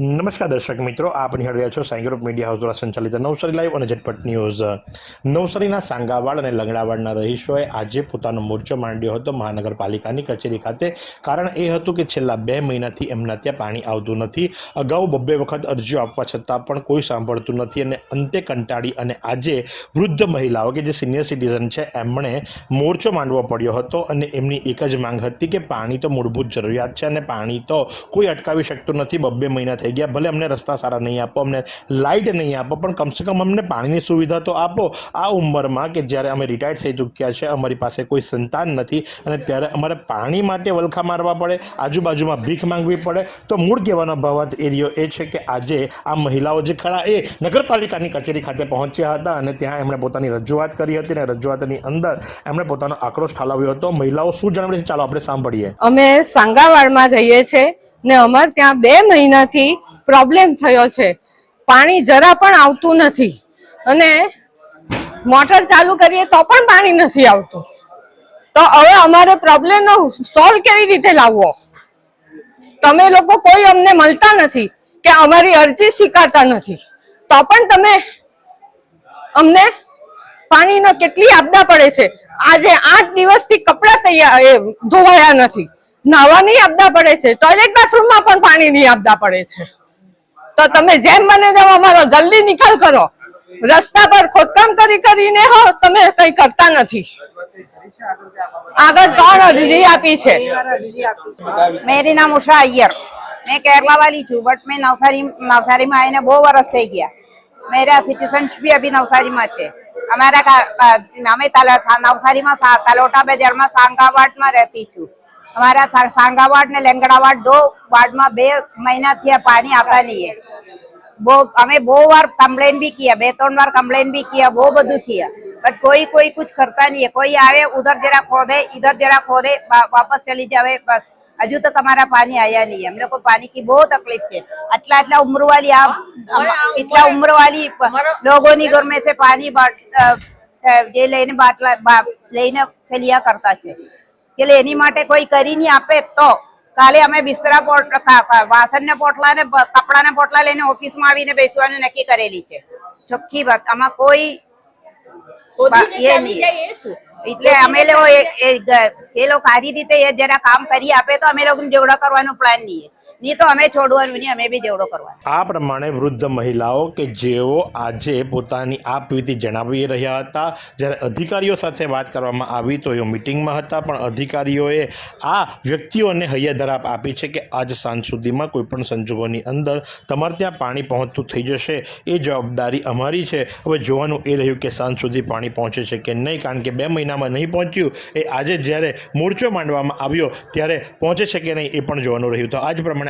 નમસ્કાર દર્શક મિત્રો, આપ હળવ્યા છો સાંઈગ્રુપ મીડિયા હાઉસ દ્વારા સંચાલિત નવસારી લાઈવ અને ઝટપટ ન્યૂઝ. નવસારીના સાંગાવાડ અને લંગડાવાડના રહીશોએ આજે પોતાનો મોરચો માંડ્યો હતો મહાનગરપાલિકાની કચેરી ખાતે. કારણ એ હતું કે છેલ્લા બે મહિનાથી એમના ત્યાં પાણી આવતું નથી. અગાઉ બબ્બે વખત અરજીઓ આપવા છતાં પણ કોઈ સાંભળતું નથી અને અંતે કંટાળી અને આજે વૃદ્ધ મહિલાઓ કે જે સિનિયર સિટીઝન છે, એમણે મોરચો માંડવો પડ્યો હતો અને એમની એક જ માંગ હતી કે પાણી તો મૂળભૂત જરૂરિયાત છે અને પાણી તો કોઈ અટકાવી શકતું નથી. બબ્બે મહિના થઈ ગયા. ભલે અમને રસ્તા સારા નહીં આપો, અમને લાઇટ નહીં આપો, પણ કમસે કમ અમને પાણીની સુવિધા તો આપો. આ ઉંમરમાં કે જ્યારે અમે રિટાયર્ડ થઈ ચૂક્યા છે, અમારી પાસે કોઈ સંતાન નથી અને ત્યારે અમારે પાણી માટે વલખા મારવા પડે, આજુબાજુમાં ભીખ માંગવી પડે, તો મૂળ કહેવાનો ભાવાર્થ એરિયો એ છે કે આજે આ મહિલાઓ જે ખરા એ નગરપાલિકાની કચેરી ખાતે પહોંચ્યા હતા અને ત્યાં એમણે પોતાની રજૂઆત કરી હતી અને રજૂઆતની અંદર એમણે પોતાનો આક્રોશ ઠાલવ્યો હતો. મહિલાઓ શું જણાવે છે? ચાલો આપણે સાંભળીએ. અમે સાંગાવાડમાં રહીએ છીએ ને અમારે ત્યાં બે મહિનાથી પ્રોબ્લેમ થયો છે. પાણી જરા પણ આવતું નથી. અને મોટર ચાલુ કરીએ તો પણ પાણી નથી આવતું. તો હવે અમારે પ્રોબ્લેમનો સોલ્વ કેવી રીતે લાવવો? તમે લોકો કોઈ અમને મળતા નથી કે અમારી અરજી સ્વીકારતા નથી. તો પણ તમે અમને પાણીનો કેટલી આપદા પડે છે? આજે આઠ દિવસથી કપડાં તૈયાર ધોવાયા નથી. નાવાની નહીં પડે છે. ટોયલેટ બાથરૂમમાં પણ પાણીની નહીં પડે છે. તો તમે જેમ બને જાવ અમારો જલ્દી નિકાલ કરો. રસ્તા પર ખોદકામ કરી કરીને હો, તમે કઈ કરતા નથી. આગળ ત્રણ અરજી આપી છે. મેરી નામ ઉષા અય્યર. મેં કેરલા વાલી છું બટ મેં નવસારી, નવસારીમાં આવીને બહુ વર્ષ થઈ ગયા. મેરા સિટીઝનશીપ બી અભી નવસારીમાં છે. અમારા અમે તાલ, નવસારીમાં તાલોટા બજારમાં સાંગાવાટમાં રહેતી છું. અમારા સાંગાવાડ ને લેંગડાવાડ દો વાર્ડમાં બે મહિનાથી આ પાણી આપતા નહીં બહુ અમે બહુ વાર કમ્પ્લેન બી કિયા બે ત્રણ વાર કમ્પ્લેન બી કિયા બહુ બધું કિયા. બટ કોઈ કોઈ કુછ કરતા નહીં કોઈ આવે ઉધર જરા ખોદે ઇધર જરા ખોદે વાપસ ચલી જાવે બસ. હજુ તો તમારા પાણી આયા નહીં અમને લોકો પાણી કી બહુ તકલીફ છે. આટલા આટલા ઉમર વાલી આ એટલા ઉમર વાલી લોકોની ઘર મેં સે પાણી જે લઈને બાટલા લઈને ચલિયા કરતા છે. કે એની માટે કોઈ કરી નહીં આપે તો. કાલે અમે બિસ્તરા વાસણ ને પોટલા વાસણને પોટલા ને કપડાના પોટલા લઈને ઓફિસમાં આવીને બેસવાનું નક્કી કરેલી છે. ચોખ્ખી વાત. આમાં કોઈ એ નહીં. એટલે અમે લોકો એ- લોકો સારી રીતે જરા કામ કરી આપે તો અમે લોકો જોડા કરવાનો પ્લાન નહીં. નહીં તો અમે છોડવાનું નહીં, અમે બી જેવડો કરવાનો. આ પ્રમાણે વૃદ્ધ મહિલાઓ કે જેઓ આજે પોતાની આપવીતી જણાવી રહ્યા હતા, જ્યારે અધિકારીઓ સાથે વાત કરવામાં આવી તો એ મિટિંગમાં હતા, પણ અધિકારીઓએ આ વ્યક્તિઓને હૈયાધરાપ આપી છે કે આજ સાંજ સુધીમાં કોઈપણ સંજોગોની અંદર તમારે ત્યાં પાણી પહોંચતું થઈ જશે, એ જવાબદારી અમારી છે. હવે જોવાનું એ રહ્યું કે સાંજ સુધી પાણી પહોંચે છે કે નહીં, કારણ કે બે મહિનામાં નહીં પહોંચ્યું, એ આજે જ્યારે મોરચો માંડવામાં આવ્યો, ત્યારે પહોંચે છે કે નહીં એ પણ જોવાનું રહ્યું. તો આજ પ્રમાણે